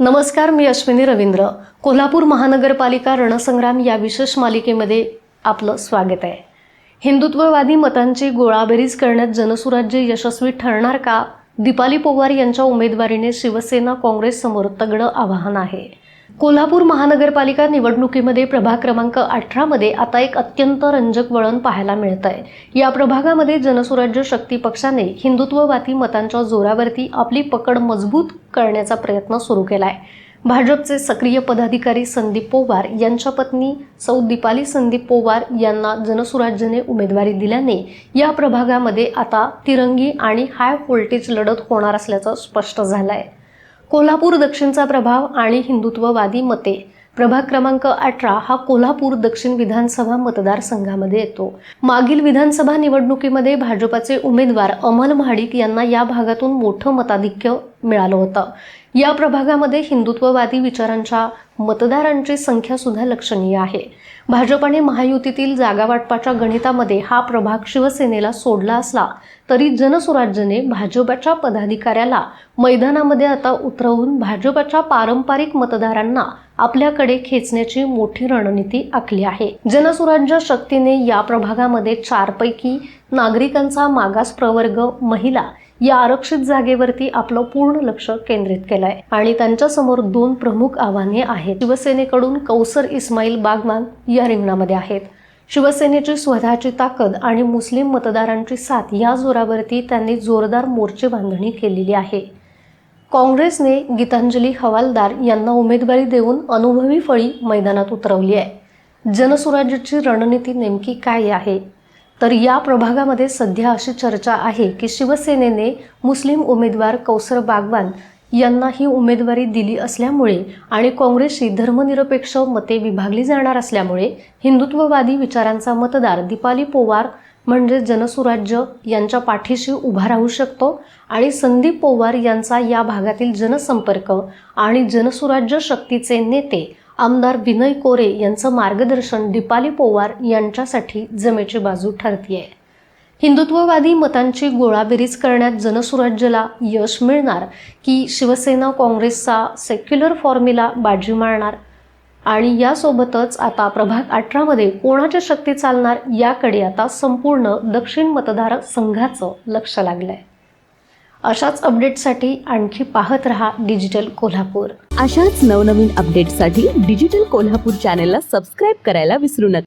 नमस्कार मी अश्विनी रवींद्र. कोल्हापूर महानगरपालिका रणसंग्राम या विशेष मालिकेमध्ये आपलं स्वागत आहे. हिंदुत्ववादी मतांची गोळाबेरीज करण्यात जनसुराज्य यशस्वी ठरणार का? दीपाली पोवार यांच्या उमेदवारीने शिवसेना काँग्रेस समोर तगडं आव्हान आहे. कोल्हापूर महानगरपालिका निवडणुकीमध्ये प्रभाग क्रमांक अठरामध्ये आता एक अत्यंत रंजक वळण पाहायला मिळत आहे या प्रभागामध्ये जनसुराज्य शक्ती पक्षाने हिंदुत्ववादी मतांच्या जोरावरती आपली पकड मजबूत करण्याचा प्रयत्न सुरू केला आहे भाजपचे सक्रिय पदाधिकारी संदीप पोवार यांच्या पत्नी सौ दीपाली संदीप पोवार यांना जनसुराज्यने उमेदवारी दिल्याने या प्रभागामध्ये आता तिरंगी आणि हाय व्होल्टेज लढत होणार असल्याचं स्पष्ट झालं आहे कोल्हापूर दक्षिणचा प्रभाव आणि हिंदुत्ववादी मते. प्रभाग क्रमांक अठरा हा कोल्हापूर दक्षिण विधानसभा मतदारसंघामध्ये येतो. मागील विधानसभा निवडणुकीमध्ये भाजपाचे उमेदवार अमल महाडिक यांना या भागातून मोठं मताधिक्य मिळालं होतं. या प्रभागामध्ये हिंदुत्ववादी विचारांच्या मतदारांची संख्या सुद्धा लक्षणीय आहे. भाजपाने महायुतीतील जागा वाटपाच्या गणितामध्ये हा प्रभाग शिवसेनेला सोडला असला तरी जनसुराज्यने भाजपाच्या पदाधिकाऱ्याला मैदानामध्ये आता उतरवून भाजपाच्या पारंपरिक मतदारांना आपल्याकडे खेचण्याची मोठी रणनीती आखली आहे. जनसुराज्य शक्तीने या प्रभागामध्ये चारपैकी नागरिकांचा मागास प्रवर्ग महिला या आरक्षित जागेवरती आपलं पूर्ण लक्ष केंद्रित केलं आहे आणि त्यांच्यासमोर दोन प्रमुख आव्हाने आहेत. शिवसेनेकडून कौसर इस्माईल बागमान या रिंगणामध्ये आहेत. शिवसेनेची स्वतःची ताकद आणि मुस्लिम मतदारांची साथ या जोरावरती त्यांनी जोरदार मोर्चे बांधणी केलेली आहे. काँग्रेसने गीतांजली हवालदार यांना उमेदवारी देऊन अनुभवी फळी मैदानात उतरवली आहे. जनसुराज्याची रणनीती नेमकी काय आहे? तर या प्रभागामध्ये सध्या अशी चर्चा आहे की शिवसेनेने मुस्लिम उमेदवार कौसर बागवान यांना ही उमेदवारी दिली असल्यामुळे आणि काँग्रेसची धर्मनिरपेक्ष मते विभागली जाणार असल्यामुळे हिंदुत्ववादी विचारांचा मतदार दीपाली पोवार म्हणजे जनसुराज्य यांच्या पाठीशी उभा राहू शकतो आणि संदीप पोवार यांचा या भागातील जनसंपर्क आणि जनसुराज्य शक्तीचे नेते आमदार विनय कोरे यांचं मार्गदर्शन दीपाली पोवार यांच्यासाठी जमेची बाजू ठरतीये. हिंदुत्ववादी मतांची गोळाबेरीज करण्यात जनसुराज्याला यश मिळणार की शिवसेना काँग्रेसचा सेक्युलर फॉर्म्युला बाजी मारणार? आणि यासोबतच आता प्रभाग अठरामध्ये कोणाच्या शक्ती चालणार याकडे आता संपूर्ण दक्षिण मतदार संघाचं लक्ष लागलंय. अशाच अपडेटसाठी आणखी पाहत रहा डिजिटल कोल्हापूर. अशाच नवनवीन अपडेटसाठी डिजिटल कोल्हापूर चॅनेलला सबस्क्राईब करायला विसरू नका.